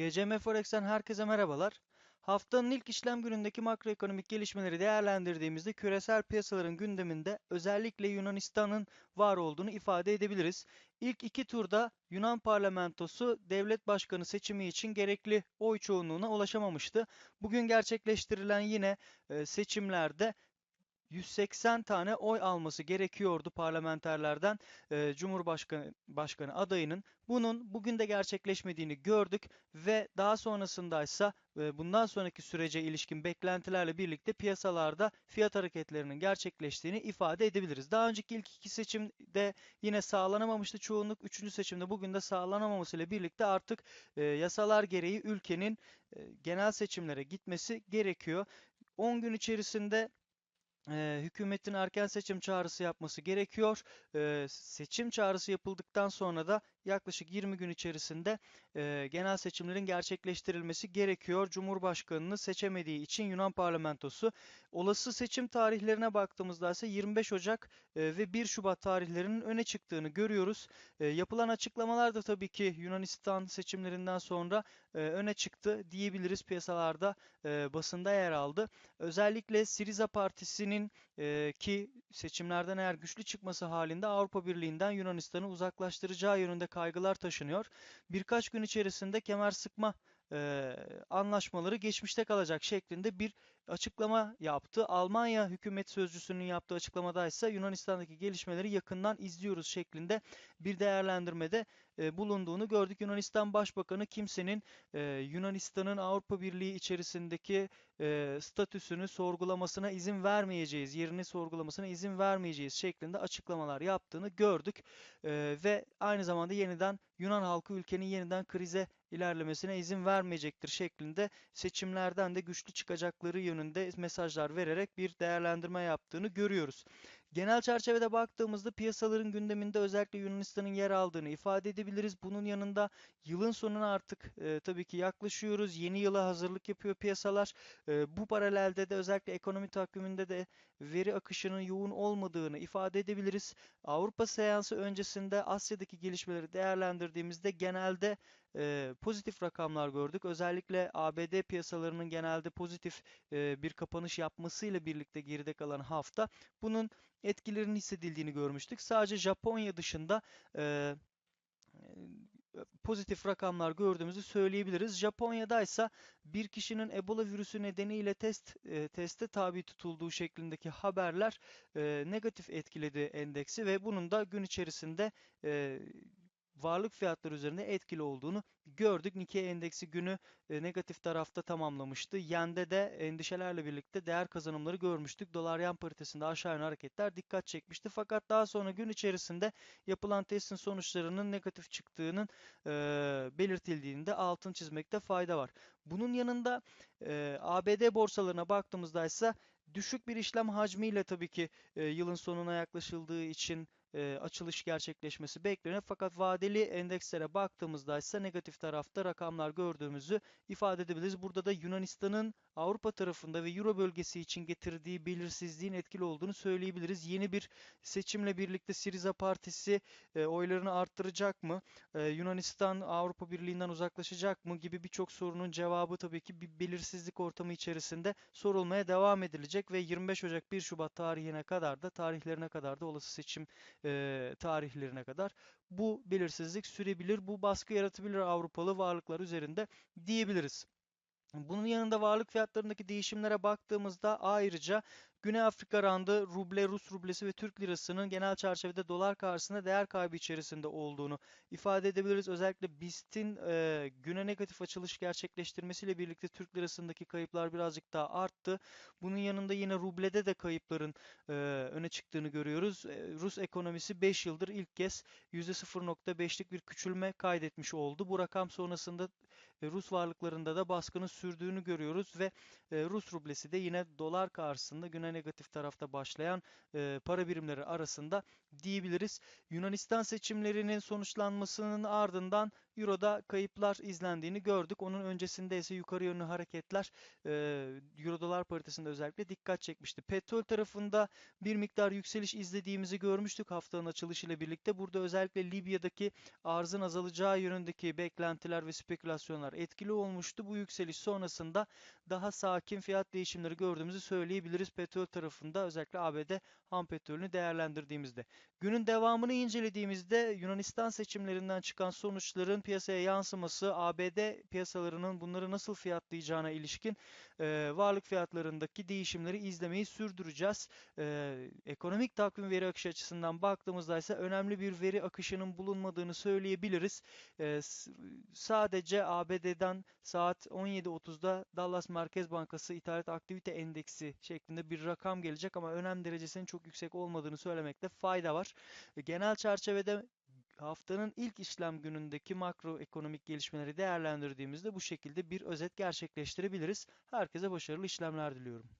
GCM Forex'ten herkese merhabalar. Haftanın ilk işlem günündeki makroekonomik gelişmeleri değerlendirdiğimizde küresel piyasaların gündeminde özellikle Yunanistan'ın var olduğunu ifade edebiliriz. İlk iki turda Yunan parlamentosu devlet başkanı seçimi için gerekli oy çoğunluğuna ulaşamamıştı. Bugün gerçekleştirilen yine e, seçimlerde 180 tane oy alması gerekiyordu parlamenterlerden e, Cumhurbaşkanı başkanı adayının. Bunun bugün de gerçekleşmediğini gördük ve daha sonrasında ise e, bundan sonraki sürece ilişkin beklentilerle birlikte piyasalarda fiyat hareketlerinin gerçekleştiğini ifade edebiliriz. Daha önceki ilk iki seçimde yine sağlanamamıştı çoğunluk. Üçüncü seçimde bugün de sağlanamamasıyla birlikte artık e, yasalar gereği ülkenin e, genel seçimlere gitmesi gerekiyor. 10 gün içerisinde e, hükümetin erken seçim çağrısı yapması gerekiyor. Seçim çağrısı yapıldıktan sonra da yaklaşık 20 gün içerisinde e, genel seçimlerin gerçekleştirilmesi gerekiyor. Cumhurbaşkanını seçemediği için Yunan parlamentosu. Olası seçim tarihlerine baktığımızda ise 25 Ocak e, ve 1 Şubat tarihlerinin öne çıktığını görüyoruz. E, yapılan açıklamalar da tabii ki Yunanistan seçimlerinden sonra e, öne çıktı diyebiliriz piyasalarda e, basında yer aldı. Özellikle Siriza Partisi'nin e, ki seçimlerden eğer güçlü çıkması halinde Avrupa Birliği'nden Yunanistan'ı uzaklaştıracağı yönünde kaygılar taşınıyor. Birkaç gün içerisinde kemer sıkma e, anlaşmaları geçmişte kalacak şeklinde bir açıklama yaptı. Almanya hükümet sözcüsünün yaptığı açıklamada ise Yunanistan'daki gelişmeleri yakından izliyoruz şeklinde bir değerlendirmede e, bulunduğunu gördük. Yunanistan Başbakanı kimsenin e, Yunanistan'ın Avrupa Birliği içerisindeki e, statüsünü sorgulamasına izin vermeyeceğiz, yerini sorgulamasına izin vermeyeceğiz şeklinde açıklamalar yaptığını gördük. E, ve aynı zamanda yeniden Yunan halkı ülkenin yeniden krize ilerlemesine izin vermeyecektir şeklinde seçimlerden de güçlü çıkacakları yönünde mesajlar vererek bir değerlendirme yaptığını görüyoruz. Genel çerçevede baktığımızda piyasaların gündeminde özellikle Yunanistan'ın yer aldığını ifade edebiliriz. Bunun yanında yılın sonuna artık e, tabii ki yaklaşıyoruz. Yeni yıla hazırlık yapıyor piyasalar. E, bu paralelde de özellikle ekonomi takviminde de veri akışının yoğun olmadığını ifade edebiliriz. Avrupa seansı öncesinde Asya'daki gelişmeleri değerlendirdiğimizde genelde e, pozitif rakamlar gördük. Özellikle ABD piyasalarının genelde pozitif e, bir kapanış yapmasıyla birlikte geride kalan hafta bunun etkilerinin hissedildiğini görmüştük. Sadece Japonya dışında e, pozitif rakamlar gördüğümüzü söyleyebiliriz. Japonya'da ise bir kişinin Ebola virüsü nedeniyle test e, teste tabi tutulduğu şeklindeki haberler e, negatif etkiledi endeksi ve bunun da gün içerisinde e, varlık fiyatları üzerinde etkili olduğunu gördük. Nikkei endeksi günü e, negatif tarafta tamamlamıştı. Yen'de de endişelerle birlikte değer kazanımları görmüştük. Dolar yen paritesinde aşağı yönlü hareketler dikkat çekmişti. Fakat daha sonra gün içerisinde yapılan testin sonuçlarının negatif çıktığının e, belirtildiğini de altın çizmekte fayda var. Bunun yanında e, ABD borsalarına baktığımızda ise düşük bir işlem hacmiyle tabii ki yılın sonuna yaklaşıldığı için e, açılış gerçekleşmesi bekleniyor. Fakat vadeli endekslere baktığımızda ise negatif tarafta rakamlar gördüğümüzü ifade edebiliriz. Burada da Yunanistan'ın Avrupa tarafında ve Euro bölgesi için getirdiği belirsizliğin etkili olduğunu söyleyebiliriz. Yeni bir seçimle birlikte Siriza Partisi e, oylarını arttıracak mı? E, Yunanistan Avrupa Birliği'nden uzaklaşacak mı gibi birçok sorunun cevabı tabii ki bir belirsizlik ortamı içerisinde sorulmaya devam edilecek ve 25 Ocak 1 Şubat tarihine kadar da tarihlerine kadar da olası seçim e, tarihlerine kadar bu belirsizlik sürebilir. Bu baskı yaratabilir Avrupalı varlıklar üzerinde diyebiliriz. Bunun yanında varlık fiyatlarındaki değişimlere baktığımızda ayrıca Güney Afrika randı, ruble, Rus rublesi ve Türk lirasının genel çerçevede dolar karşısında değer kaybı içerisinde olduğunu ifade edebiliriz. Özellikle BIST'in e, güne negatif açılış gerçekleştirmesiyle birlikte Türk lirasındaki kayıplar birazcık daha arttı. Bunun yanında yine rublede de kayıpların e, öne çıktığını görüyoruz. E, Rus ekonomisi 5 yıldır ilk kez %0.5'lik bir küçülme kaydetmiş oldu. Bu rakam sonrasında Rus varlıklarında da baskının sürdüğünü görüyoruz ve e, Rus rublesi de yine dolar karşısında güne negatif tarafta başlayan e, para birimleri arasında diyebiliriz. Yunanistan seçimlerinin sonuçlanmasının ardından Euro'da kayıplar izlendiğini gördük. Onun öncesinde ise yukarı yönlü hareketler e, Euro dolar paritesinde özellikle dikkat çekmişti. Petrol tarafında bir miktar yükseliş izlediğimizi görmüştük haftanın açılışıyla birlikte. Burada özellikle Libya'daki arzın azalacağı yönündeki beklentiler ve spekülasyonlar etkili olmuştu. Bu yükseliş sonrasında daha sakin fiyat değişimleri gördüğümüzü söyleyebiliriz petrol tarafında özellikle ABD ham petrolünü değerlendirdiğimizde. Günün devamını incelediğimizde Yunanistan seçimlerinden çıkan sonuçların piyasaya yansıması, ABD piyasalarının bunları nasıl fiyatlayacağına ilişkin e, varlık fiyatlarındaki değişimleri izlemeyi sürdüreceğiz. E, ekonomik takvim veri akışı açısından baktığımızda ise önemli bir veri akışının bulunmadığını söyleyebiliriz. E, sadece ABD'den saat 17.30'da Dallas Merkez Bankası İthalat Aktivite Endeksi şeklinde bir rakam gelecek ama önem derecesinin çok yüksek olmadığını söylemekte fayda var. Genel çerçevede haftanın ilk işlem günündeki makroekonomik gelişmeleri değerlendirdiğimizde bu şekilde bir özet gerçekleştirebiliriz. Herkese başarılı işlemler diliyorum.